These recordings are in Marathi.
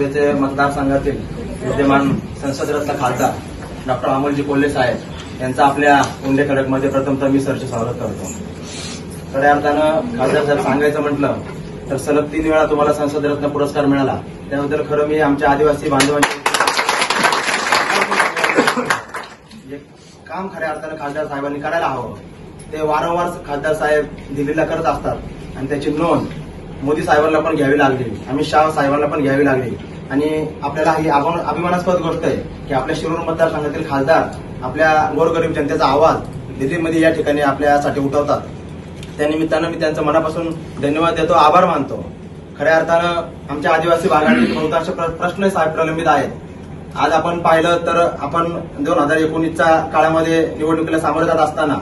लोकसभेचे मतदारसंघातील विद्यमान संसदरत्न खासदार डॉक्टर अमोलजी कोल्हे साहेब यांचा आपल्या उंडे खडकमध्ये प्रथमतः मी सरचे स्वागत करतो. खऱ्या अर्थानं खासदार साहेब सांगायचं म्हटलं तर सलग तीन वेळा तुम्हाला संसदरत्न पुरस्कार मिळाला. त्याबद्दल खरं मी आमच्या आदिवासी बांधवांचे जे काम खऱ्या अर्थानं खासदार साहेबांनी करायला हवं. ते वारंवार खासदार साहेब दिल्लीला करत असतात आणि त्याची नोंद मोदी साहेबांना पण घ्यावी लागली. अमित शाह साहेबांना पण घ्यावी लागली. आणि आपल्याला ही अभिमानास्पद गोष्ट आहे की आपल्या शिरूर मतदारसंघातील खासदार आपल्या गोरगरीब जनतेचा आवाज दिल्लीमध्ये या ठिकाणी आपल्यासाठी उठवतात. त्यानिमित्तानं मी त्यांचं मनापासून धन्यवाद देतो आभार मानतो. खऱ्या अर्थानं आमच्या आदिवासी भागातील बहुतांश प्रश्न साहेब प्रलंबित आहेत. आज आपण पाहिलं तर आपण दोन हजार एकोणीसच्या काळामध्ये निवडणुकीला सामोरे जात असताना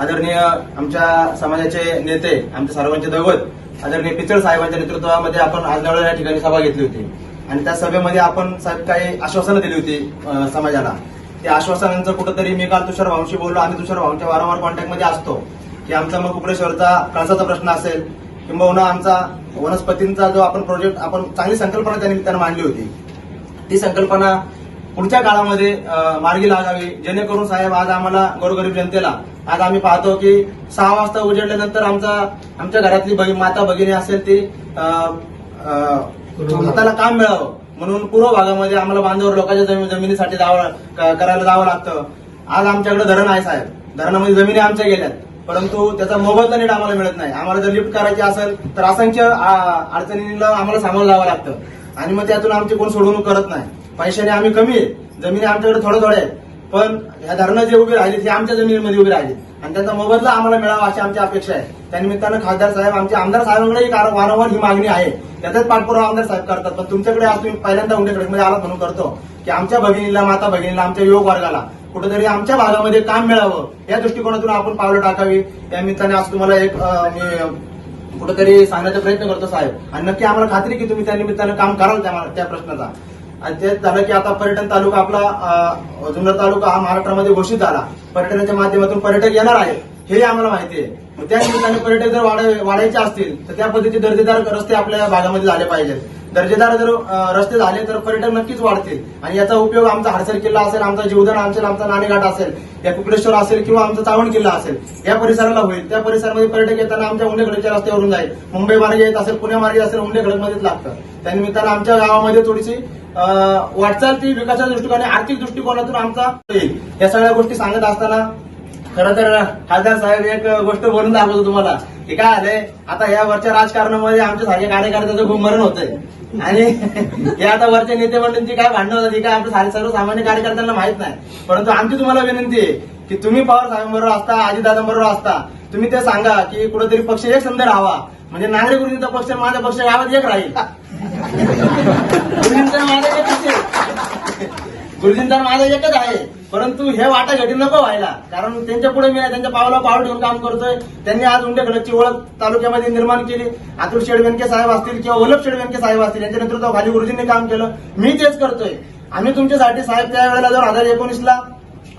आदरणीय आमच्या समाजाचे नेते आमचे सर्वांचे दैवत आदरणीय पिचड साहेबांच्या नेतृत्वामध्ये आपण आज या ठिकाणी सभा घेतली होती. आणि त्या सभेमध्ये आपण साहेब काही आश्वासनं दिली होती समाजाला. त्या आश्वासनांचं कुठंतरी मी काल तुषार भाऊंशी बोललो आम्ही तुषार भाऊंच्या वारंवार कॉन्टॅक्टमध्ये असतो. की आमचा मग कुपरेश्वरचा कळसाचा प्रश्न असेल किंबहुना आमचा वनस्पतींचा जो आपण प्रोजेक्ट आपण चांगली संकल्पना त्या निमित्तानं मांडली होती. ती संकल्पना पुढच्या काळामध्ये मार्गी लागावी. जेणेकरून साहेब आज आम्हाला गोरगरीब जनतेला आज आम्ही पाहतो की सहा वाजता उजेडल्यानंतर आमचा आमच्या घरातली भगी माता भगिनी असेल ती हाताला काम मिळावं. म्हणून पूर्व भागामध्ये आम्हाला बांधवर लोकांच्या जमिनीसाठी जावं करायला जावं लागतं. आज आमच्याकडे धरण आहे साहेब. धरणामध्ये जमिनी आमच्या गेल्यात. परंतु त्याचा मोबदला नीट आम्हाला मिळत नाही. आम्हाला जर लिफ्ट करायची असेल तर असंख्य अडचणींना आम्हाला सामोरं जावं लागतं. आणि मग त्यातून आमची कोण सोडवणूक करत नाही. पैशाने आम्ही कमी आहे. जमिनी आमच्याकडे थोडं थोडे आहे पण ह्या धरणं जे उभी राहिली ती आमच्या जमिनीमध्ये उभी राहिली. आणि त्यांचा मोबदला आम्हाला मिळावा अशी आमची अपेक्षा आहे. त्यानिमित्तानं खासदार साहेब आमचे आमदार साहेबांकडेही वारंवार ही मागणी आहे. त्याचाच पाठपुरावा आमदार साहेब करतात. पण तुमच्याकडे आज तुम्ही पहिल्यांदा उंडेकडे मध्ये आला म्हणून करतो की आमच्या भगिनीला माता भगिनीला आमच्या युवक वर्गाला कुठेतरी आमच्या भागामध्ये काम मिळावं या दृष्टिकोनातून आपण पावलं टाकावी. त्या निमित्ताने आज तुम्हाला एक कुठेतरी सांगण्याचा प्रयत्न करतो साहेब. आणि नक्की आम्हाला खात्री की तुम्ही त्या निमित्तानं काम कराल त्या प्रश्नाचा. आणि ते झालं की आता पर्यटन तालुका आपला जुन्नर तालुका हा महाराष्ट्रामध्ये घोषित झाला. पर्यटनाच्या माध्यमातून पर्यटक येणार आहे हे आम्हाला माहिती आहे. त्या निमित्ताने पर्यटक जर वाढायचे असतील तर त्या पद्धतीचे दर्जेदार रस्ते आपल्या भागामध्ये झाले पाहिजेत. दर्जेदार जर रस्ते झाले तर पर्यटक नक्कीच वाढतील. आणि याचा उपयोग आमचा हडसर किल्ला असेल आमचा जीवधन असेल आमचा नाणेघाट असेल या कुकडेश्वर असेल किंवा आमचा चावण किल्ला असेल या परिसराला होईल. त्या परिसरामध्ये पर्यटक येताना आमच्या उंडेखडकच्या रस्त्यावरून जाईल. मुंबई मार्गे येत असेल पुणे मार्गे असेल उंडेखडकमध्येच लागतं. त्यानिमित्तानं आमच्या गावामध्ये थोडीशी वाटचाल ती विकासाच्या दृष्टिकोनाने आर्थिक दृष्टिकोनातून आमचा होईल या सगळ्या गोष्टी सांगत असताना खरं तर खासदार साहेब एक गोष्ट बोलून दाखवतो तुम्हाला. की काय आलंय आता या वरच्या राजकारणामध्ये आमच्या सारख्या कार्यकर्त्याचं खूप मरण होतंय. आणि हे आता वरच्या नेते मंडळींची काय भांडणं होतात ही काय आमच्या सारे सर्वसामान्य कार्यकर्त्यांना माहीत नाही. परंतु आमची तुम्हाला विनंती आहे की तुम्ही पवार साहेबांबरोबर असता अजितदादांबरोबर असता तुम्ही ते सांगा की कुठेतरी पक्ष एक संध राहावा. म्हणजे नागरिक पक्ष माझा पक्ष गावात एक राहील. गुरुजींचा माझा एकच आहे. गुरुजींचा माझा एकच आहे. परंतु हे वाटा घटी नको व्हायला. कारण त्यांच्या पुढे मी त्यांच्या पावला पाऊल ठेवून काम करतोय. त्यांनी आज उंडेकडची ओळख तालुक्यामध्ये निर्माण केली. अतुल शेड वेनके साहेब असतील किंवा वल्लभ शेड वेनके साहेब असतील यांच्या नेतृत्वाखाली गुरुजींनी काम केलं. मी तेच करतोय. आम्ही तुमच्यासाठी साहेब त्या वेळेला दोन हजार एकोणीसला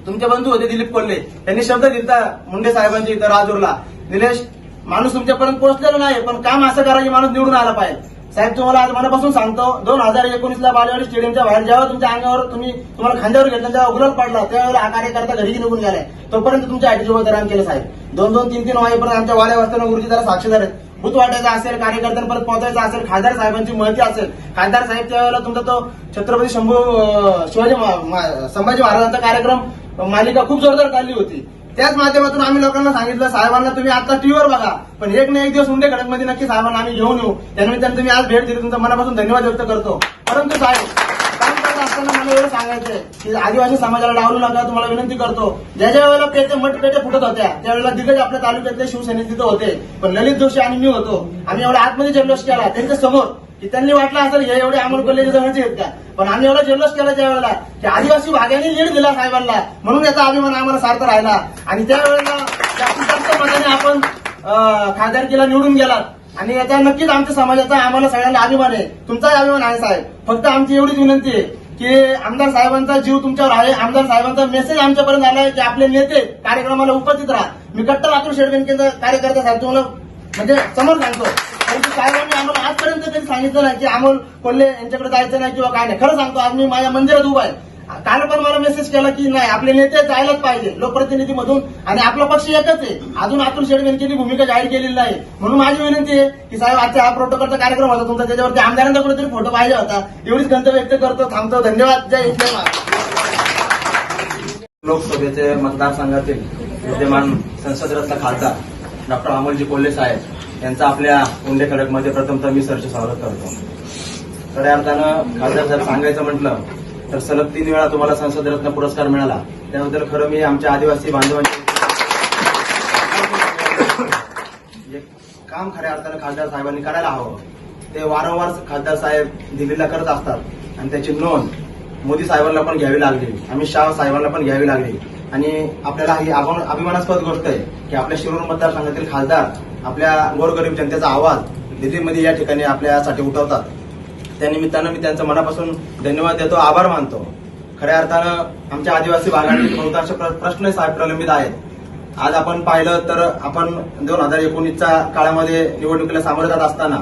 तुमचे बंधू होते दिलीप कोल्हे. त्यांनी शब्द दिलता मुंडे साहेबांची इथं राजूरला. निलेश माणूस तुमच्यापर्यंत पोहोचलेला नाही पण काम असं करा की माणूस निवडून आला पाहिजे. साहेब तुम्हाला आज मनापासून सांगतो दोन हजार एकोणीसला बालेवाडी स्टेडियमच्या बाहेर जेव्हा तुमच्या अंगावर तुम्ही तुम्हाला खांद्यावर घेतलं जेव्हा उघडत पडला. त्यावेळेला हा कार्यकर्ता घरी निघून गेलाय? तोपर्यंत तुमच्या आयटी दरान केलं साहेब. दोन दोन तीन तीन वाजेपर्यंत आमच्या वाड्या वाजताना गुरुजी जरा साक्षीदार आहेत भूत वाटायचा असेल कार्यकर्त्यांपर्यंत पोहोचायचा असेल खासदार साहेबांची महती असेल. खासदार साहेब त्यावेळेला तुमचा तो छत्रपती शंभू शिवाजी संभाजी महाराजांचा कार्यक्रम मालिका खूप जोरदार काढली होती. त्याच माध्यमातून आम्ही लोकांना सांगितलं साहेबांना तुम्ही आता टीव्हीवर बघा. पण एक ना एक दिवस उंडे मध्ये नक्की साहेबांना आम्ही घेऊन येऊ. त्यानिमित्ताने तुम्ही आज भेट दिली तुमचा मनापासून धन्यवाद व्यक्त करतो. परंतु साहेब असताना मला एवढं सांगायचंय की आदिवासी समाजाला डावलू नका तुम्हाला विनंती करतो. ज्या ज्या वेळेला पेटे मठ पेटे फुटत होत्या त्यावेळेला दिग्गज आपल्या तालुक्यातले शिवसेने तिथं होते. पण ललित जोशी आणि मी होतो. आम्ही एवढा आतमध्ये जल्लोष केला त्यांच्यासमोर की त्यांनी वाटलं असेल हे एवढे अमोल कोल्हेचे जवळचे आहेत का? पण आम्ही एवढा जल्लोष केला त्यावेळेला की आदिवासी भागाने लीड दिला साहेबांना. म्हणून याचा अभिमान आम्हाला सार्थ राहिला. आणि त्यावेळेला जास्तीत जास्त मताने आपण खासदारकीला निवडून गेलात. आणि याचा नक्कीच आमच्या समाजाचा आम्हाला सगळ्यांना अभिमान आहे. तुमचाही अभिमान आहे साहेब. फक्त आमची एवढीच विनंती आहे की आमदार साहेबांचा जीव तुमच्यावर आहे. आमदार साहेबांचा मेसेज आमच्यापर्यंत आलाय की आपले नेते कार्यक्रमाला उपस्थित राहा. मी कट्टर शेड शेडबेंकेचा कार्यकर्ता साहेब तुम्हाला म्हणजे समोर सांगतो. परंतु साहेबांनी आम्हाला आजपर्यंत त्यांनी सांगितलं नाही की अमोल कोल्हे यांच्याकडे जायचं नाही किंवा काय नाही. खरं सांगतो आज मी माझ्या मंदिरात उभा आहे. काल पण मला मेसेज केला की नाही आपले नेते जायलाच पाहिजे लोकप्रतिनिधीमधून आणि आपला पक्ष एकच आहे. अजून अतुल शेडगेंची भूमिका जाहीर केलेली नाही. म्हणून माझी विनंती आहे की साहेब आजचा हा प्रोटोकॉलचा कार्यक्रम होता तुमचा त्याच्यावरती आमदारांचा कुठेतरी फोटो पाहिजे होता. एवढीच गंतव्य व्यक्त करतो थांबतो. धन्यवाद. जय हिंद लोकसभेचे मतदारसंघातील विद्यमान संसदरत्न खासदार डॉक्टर अमोलजी कोल्हे साहेब यांचा आपल्या उंडे खडकमध्ये प्रथमतः मी सरचे स्वागत करतो. खऱ्या अर्थानं खासदार जर सांगायचं म्हटलं तर सलग तीन वेळा तुम्हाला संसद रत्न पुरस्कार मिळाला. त्याबद्दल खरं मी आमच्या आदिवासी बांधवांची जे काम खऱ्या अर्थानं खासदार साहेबांनी करायला हवं. ते वारंवार खासदार साहेब दिल्लीला करत असतात आणि त्याची नोंद मोदी साहेबांना पण घ्यावी लागली अमित शाह साहेबांना पण घ्यावी लागली. आणि आपल्याला ही अभिमानास्पद गोष्ट आहे की आपल्या शिरूर मतदारसंघातील खासदार आपल्या गोरगरीब जनतेचा आवाज दिल्लीमध्ये या ठिकाणी आपल्यासाठी उठवतात. त्यानिमित्तानं मी त्यांचं मनापासून धन्यवाद देतो आभार मानतो. खऱ्या अर्थानं आमच्या आदिवासी भागातील बहुतांश प्रश्न साहेब प्रलंबित आहेत. आज आपण पाहिलं तर आपण दोन हजार एकोणीसच्या काळामध्ये निवडणुकीला सामोरे जात असताना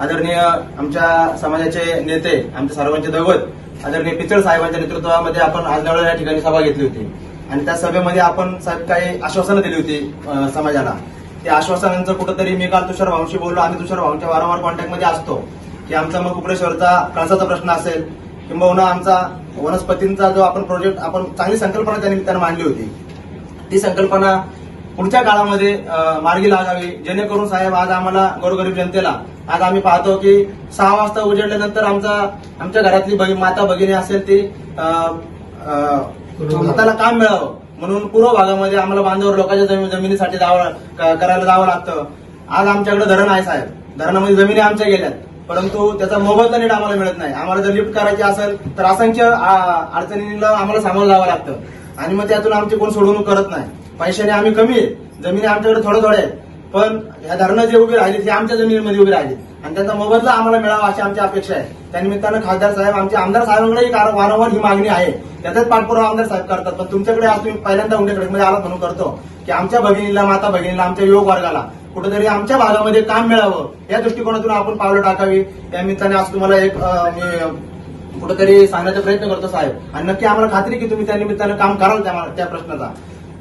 आदरणीय आमच्या समाजाचे नेते आमच्या सर्वांचे दैवत आदरणीय पिचड साहेबांच्या नेतृत्वामध्ये आपण आजनावळा या ठिकाणी सभा घेतली होती. आणि त्या सभेमध्ये आपण साहेब काही आश्वासनं दिली होती समाजाला. त्या आश्वासनांचं कुठंतरी मी काल तुषार भाऊंशी बोललो आम्ही तुषार भाऊंच्या वारंवार कॉन्टॅक्टमध्ये असतो. की आमचा मग उपलेश्वरचा कळसाचा प्रश्न असेल किंबहुना आमचा वनस्पतींचा जो आपण प्रोजेक्ट आपण चांगली संकल्पना त्या निमित्तानं मांडली होती. ती संकल्पना पुढच्या काळामध्ये मार्गी लागावी. जेणेकरून साहेब आज आम्हाला गोरगरीब जनतेला आज आम्ही पाहतो की सहा वाजता उजेडल्यानंतर आमचा आमच्या घरातली माता भगिनी असेल ती हाताला काम मिळावं. म्हणून पूर्व भागामध्ये आम्हाला बांधावर लोकांच्या जमिनीसाठी जावं करायला जावं लागतं. आज आमच्याकडे धरण आहे साहेब. धरणामध्ये जमिनी आमच्या गेल्यात. परंतु त्याचा मोबदला नीट आम्हाला मिळत नाही. आम्हाला जर लिफ्ट करायची असेल तर असंख्य अडचणींना आम्हाला सामोरं जावं लागतं. आणि मग त्यातून आमची कोण सोडवणूक करत नाही. पैशाने आम्ही कमी आहे. जमिनी आमच्याकडे थोडं थोडे आहेत. पण ह्या धरणं जे उभी राहिली ते आमच्या जमिनीमध्ये उभी राहिली. आणि त्यांचा मोबदला आम्हाला मिळावा अशी आमची अपेक्षा आहे. त्यानिमित्तानं खासदार साहेब आमचे आमदार साहेबांकडेही वारंवार ही मागणी आहे. त्याचाच पाठपुरावा आमदार साहेब करतात. पण तुमच्याकडे आज तुम्ही पहिल्यांदा उंडेकडे आला म्हणून करतो की आमच्या भगिनीला माता भगिनीला आमच्या युवक वर्गाला कुठेतरी आमच्या भागामध्ये काम मिळावं या दृष्टिकोनातून आपण पावलं टाकावी. त्या निमित्ताने आज तुम्हाला एक कुठेतरी सांगण्याचा प्रयत्न करतो साहेब. आणि नक्की आम्हाला खात्री की तुम्ही त्या निमित्तानं काम कराल त्या प्रश्नाचा.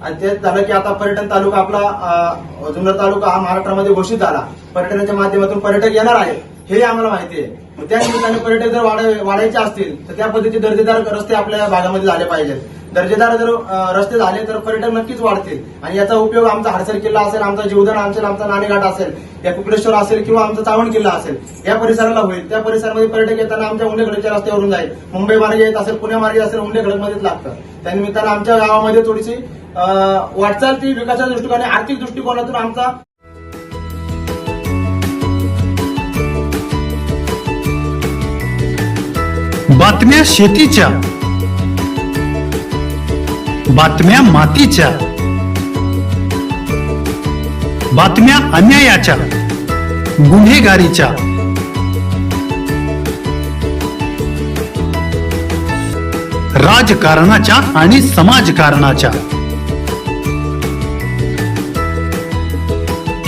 आणि झालं की आता पर्यटन तालुका आपला जुन्नर तालुका हा महाराष्ट्रामध्ये घोषित झाला. पर्यटनाच्या माध्यमातून पर्यटक येणार आहे हेही आम्हाला माहिती आहे. त्या निमित्ताने पर्यटक जर वाढायचे असतील तर त्या पद्धतीचे दर्जेदार रस्ते आपल्या भागामध्ये झाले पाहिजेत. दर्जेदार जर रस्ते झाले तर पर्यटक नक्कीच वाढतील. आणि याचा उपयोग आमचा हडसर किल्ला असेल आमचा जीवधन असेल आमचा नाणेघाट असेल या कुकडेश्वर असेल किंवा आमचा चावण किल्ला असेल या परिसराला होईल. त्या परिसरामध्ये पर्यटक येताना आमच्या उंडेखडकच्या रस्त्यावरून जाईल. मुंबई मार्गे येत असेल पुणे मार्गे असेल उंडेखडकमध्येच लागतं. त्यानिमित्तानं आमच्या गावामध्ये थोडीशी वाटचाल ती विकासाच्या दृष्टिकोनाने आर्थिक दृष्टिकोनातून आमचा बातम्या शेतीच्या बातम्या मातीच्या बातम्या अन्यायाच्या गुन्हेगारीच्या. राजकारणाच्या आणि समाजकारणाच्या.